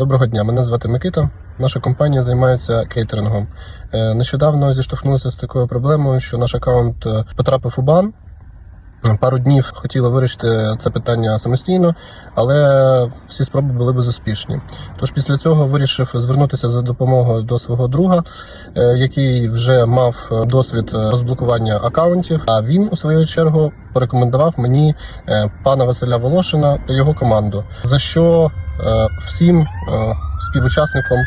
Доброго дня, мене звати Микита. Наша компанія займається кейтерингом. Е, Нещодавно зіштовхнулися з такою проблемою, що наш аккаунт е, потрапив у бан. Пару днів хотіли вирішити це питання самостійно, але всі спроби були безуспішні. Тож після цього вирішив звернутися за допомогою до свого друга, е, який вже мав е, досвід е, розблокування акаунтів. А він, у свою чергу, порекомендував мені пана Василя Волошина та його команду. За що всім співучасникам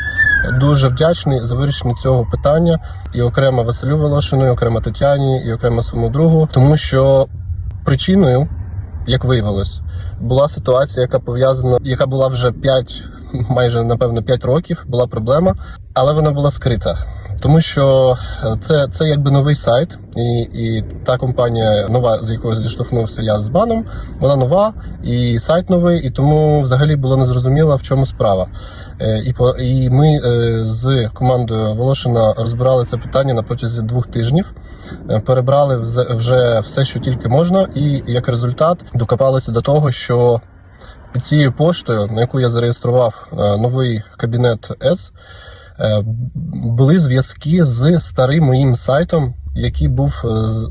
дуже вдячний за вирішення цього питання, і окремо Василю Волошину, і окремо Тетяні, і окремо своєму другу, тому що причиною, як виявилось, була ситуація, яка пов'язана, яка була вже 5, майже напевно 5 років, була проблема, але вона була скрита. Тому що е, це, це якби новий сайт, і, і та компанія нова, з якою зіштовхнувся я з баном, вона нова, і сайт новий, і тому взагалі було незрозуміло, в чому справа. Е, І, і ми е, з командою Волошина розбирали це питання на протязі двох тижнів. Перебрали вже все, що тільки можна, і як результат докопалися до того, що під цією поштою, на яку я зареєстрував новий кабінет ЕЦ, були зв'язки з старим моїм сайтом, який був е,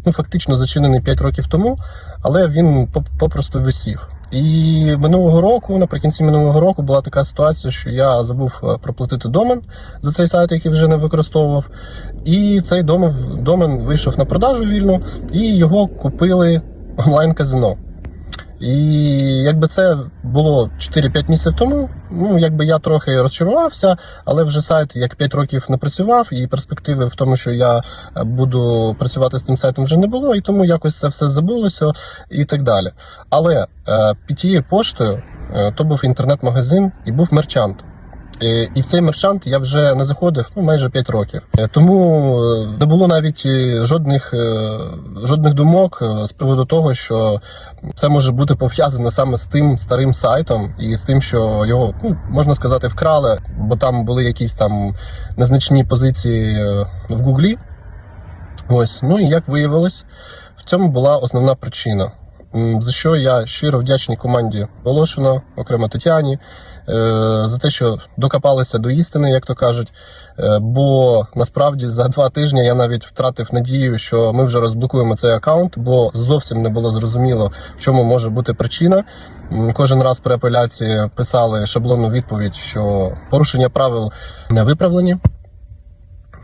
ну, фактично зачинений 5 років тому, але він поп- попросту висів. І минулого року, наприкінці минулого року, була така ситуація, що я забув е, проплатити домен за цей сайт, який вже не використовував. І цей домен, домен вийшов на продажу вільно, і його купили онлайн-казино. І якби це було 4-5 місяців тому, ну якби я трохи розчарувався, але вже сайт як 5 років не працював, і перспективи в тому, що я е, буду працювати з тим сайтом, вже не було, і тому якось це все забулося і так далі. Але е, під тією поштою е, то був інтернет-магазин і був мерчант. Е, І в цей мерчант я вже не заходив ну, майже 5 років. Е, Тому е, не було навіть жодних, жодних думок з приводу того, що це може бути пов'язане саме з тим старим сайтом і з тим, що його ну, можна сказати вкрали, бо там були якісь там незначні позиції в Гуглі. Ось, ну і як виявилось, в цьому була основна причина. За що я щиро вдячний команді Волошина, окремо Тетяні, е, за те, що докопалися до істини, як то кажуть. Е, Бо насправді за два тижні я навіть втратив надію, що ми вже розблокуємо цей аккаунт, бо зовсім не було зрозуміло, в чому може бути причина. Кожен раз при апеляції писали шаблонну відповідь, що порушення правил не виправлені.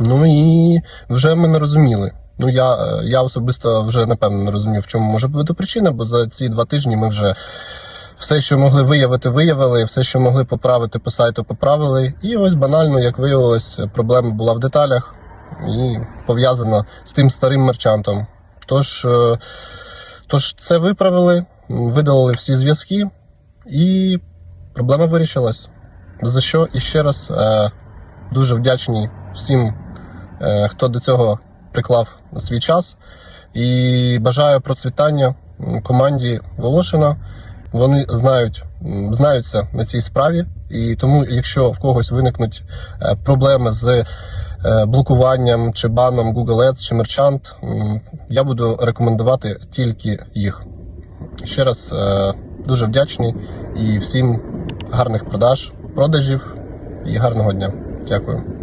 Ну і вже ми не розуміли. Ну я, е, я особисто вже напевно не розумів, в чому може бути причина, бо за ці два тижні ми вже все, що могли виявити, виявили, все, що могли поправити по сайту, поправили. І ось банально, як виявилось, проблема була в деталях і пов'язана з тим старим мерчантом. Тож, е, тож це виправили, видалили всі зв'язки, і проблема вирішилась. За що і ще раз е, дуже вдячний всім, хто до цього приклав свій час. І бажаю процвітання команді Волошина. Вони знають, знаються на цій справі, і тому, якщо в когось виникнуть е, проблеми з е, блокуванням чи баном Google Ads чи Merchant, я буду рекомендувати тільки їх. Ще раз е, дуже вдячний і всім гарних продаж, продажів і гарного дня. Дякую.